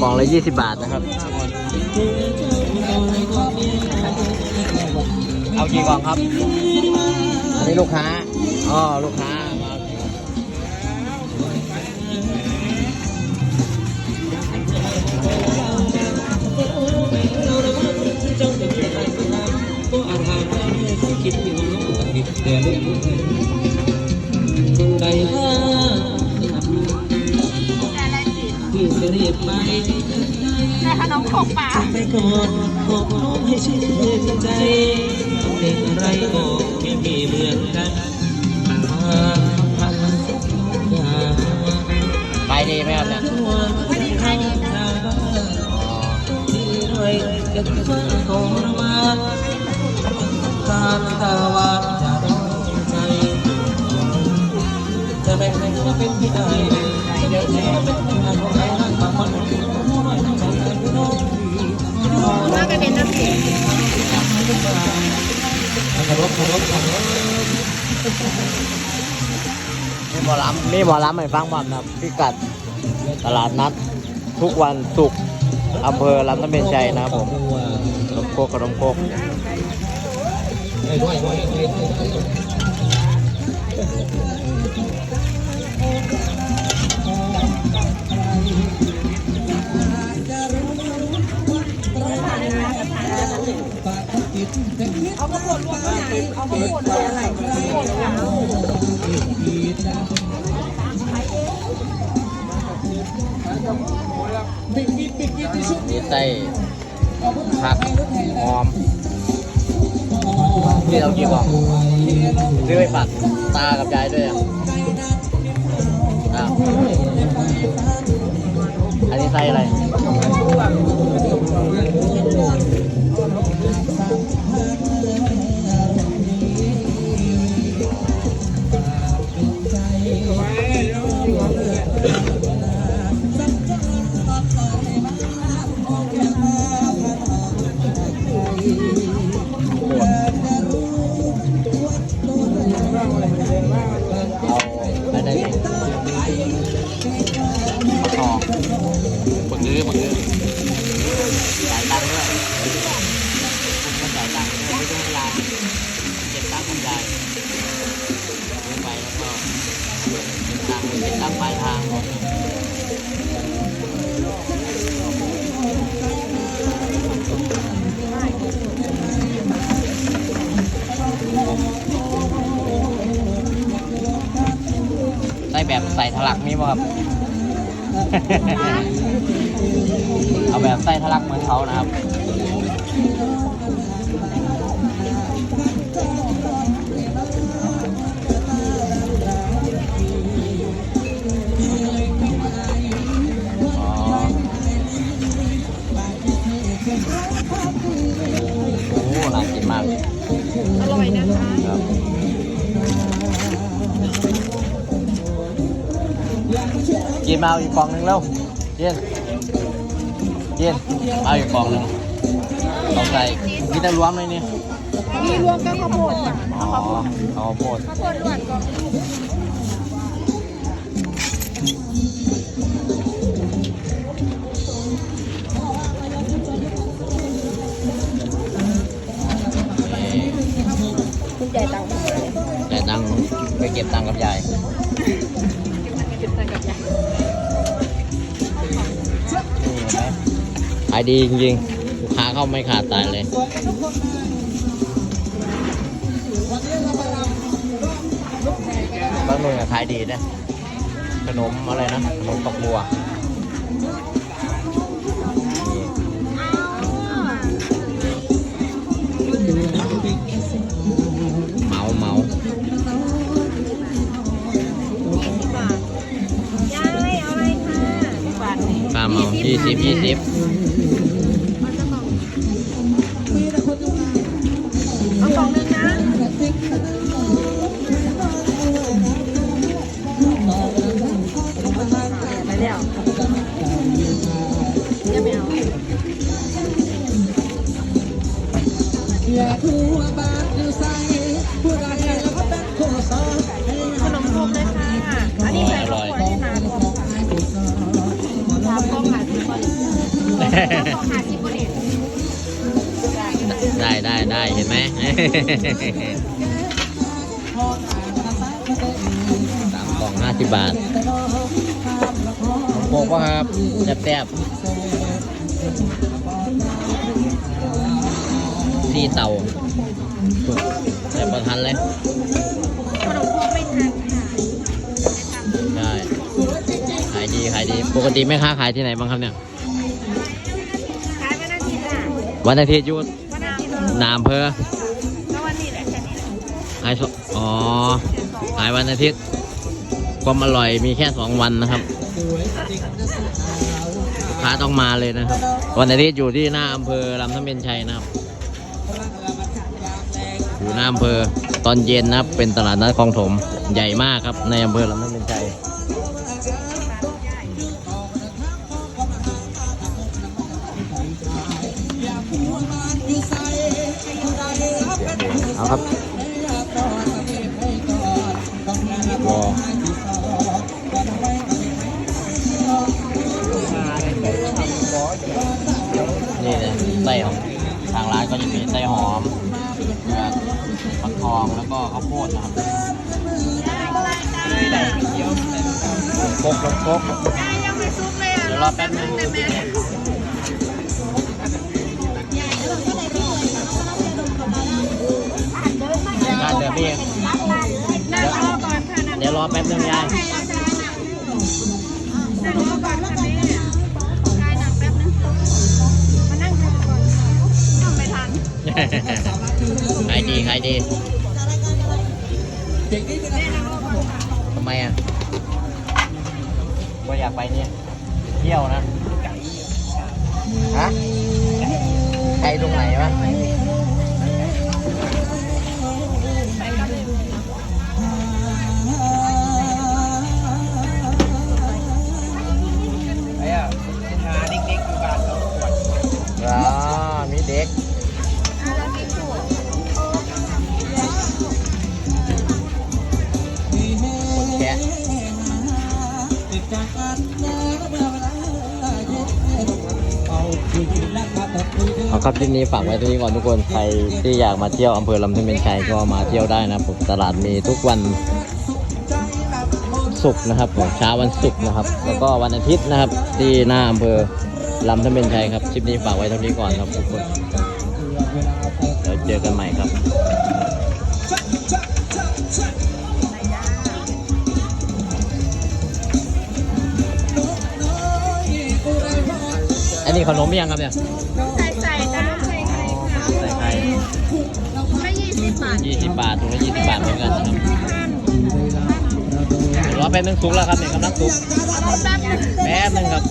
กล่องละยี่สิบบาทนะครับ เอากี่กล่องครับ อันนี้ลูกค้า อ๋อ ลูกค้า มาแต่ขนมขบป่าไปก่อนขอบน้องให้ชื่นใจเพลงอะไรก็ไม่มีเหมือนกันมาพันยาไปดีไหมครับเนี่ยทั่วที่ทางทางบ้านที่ไรจะฟังของระมานการตาหวานจะ มีหมอลำมีหมอลำให้ฟังบ้างนะพิกัดตลาดนัด ทุกวันศุกร์อำเภอลำน้ำเป็นชัยนะครับผมขนมโคกขนมโคก เอาข้าวโพดรวมกันเอาข้าวโพดรวมอะไรข้าวโพดขาวมีไส้ผักหอมนี่เรากี่กล่องซื้อไปปักตากับยายด้วยอะ อันนี้ไส้อะไร ตังค์เก็บตังค์ปลายทางใส่แบบใส่ทะลักมีป่ะครับ เอาแบบไส้ทะลักเหมือนเขานะครับากินมากอร่อยนะคะครับกินมาเอาอีกกล่องหนึ่งแล้วเย็นเย็นมาเอาอีกกล่องหนึ่งเอาใส่กินได้รวมเลยนี่มีรวมกับข้าวโพดจ้ะอ๋อเอาโพดข้าวโพดล้วนก็นี่ายดีจริงๆ ลูกค้าเข้าไม่ขาดสายเลย บางหน่วยขายดีนะ ขนมอะไรนะ ขนมตกบัว ได้ได้ได้เห็นไหมสามกล่องห้าสิบบาทโปกว่าครับแซ่บๆซี่เต่าแต่ประทันเลยขายดีขายดี ปกติแม่ค้าขายที่ไหนบ้างครับเนี่ย วันอาทิตย์หยุดวันอาทิตย์นามเพอแล้ววันนี้แหละแค่นี้แหละขายสอ๋อขายวันอาทิตย์ ความอร่อยมีแค่สองวันนะครับลูกค้าต้องมาเลยนะครับ วันอาทิตย์อยู่ที่หน้าอำเภอลำน้ำเป็นชัยนะครับ อยู่หน้าอำเภอตอนเย็นนะครับ เป็นตลาดนัดคลองถมใหญ่มากครับ ในอำเภอลำน้ำเป็นชัย ครับรอนี่นะไส้ของทางร้านก็จะมีไส้หอมเผือกฟักทองแล้วก็ข้าวโพดนะครับโคกโคกยังไม่ซุปเลยอะเดี๋ยวรอแป๊บนึง นเดี๋ยวพี่นั่งรอก่อนค่ะนั่งเดี๋ยวรอแป๊บนึงยายนั่งรอก่อนค่ะแม่ยายนั่งแป๊บนึงมานั่งรอก่อนทำไม่ทันขายดีขายดีแม่นั่งรอก่อนค่ะทำไมอะก็อยากไปเนี่ย เที่ยวนะฮะไกลตรงไหนวะ ครับที่นี้ฝากไว้ตรงนี้ก่อนทุกคนใครที่อยากมาเที่ยวอำเภอลำพูนเป็นชัยก็มาเที่ยวได้นะผมตลาดมีทุกวันศุกร์นะครับผมเช้าวันศุกร์นะครับ แล้วก็วันอาทิตย์นะครับ ที่หน้าอำเภอลำพูนเป็นชัยครับคลิปนี้ฝากไว้เท่านี้ก่อนครับทุกคนเดี๋ยวเจอกันใหม่ครับอันนี้ขนมยังครับเนี่ย ยี่สิบบาทถุงละยี่สิบบาทเหมือนกันนะครับเดี๋ยวรอแป๊บนึงสุกแล้วครับเนี่ยกำลังสุกแป๊บนึงครับ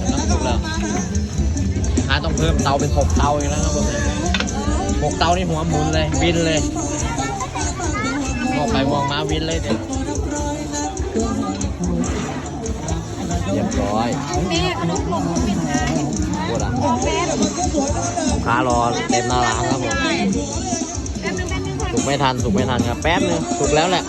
กำลังสุกแล้วลูกค้าต้องเพิ่มเตาเป็นหกเตาอีกแล้วครับผมหกเตานี่หัวหมุนเลยบินเลยมองไปมองมาบินเลยเนี่ยเรียบร้อยแม่ขนมหลงปิดไงพูดอะลูกค้ารอเต็มหน้าร้านครับผม สุกไม่ทันสุกไม่ทันครับแป๊บนึงสุกแล้วแหละ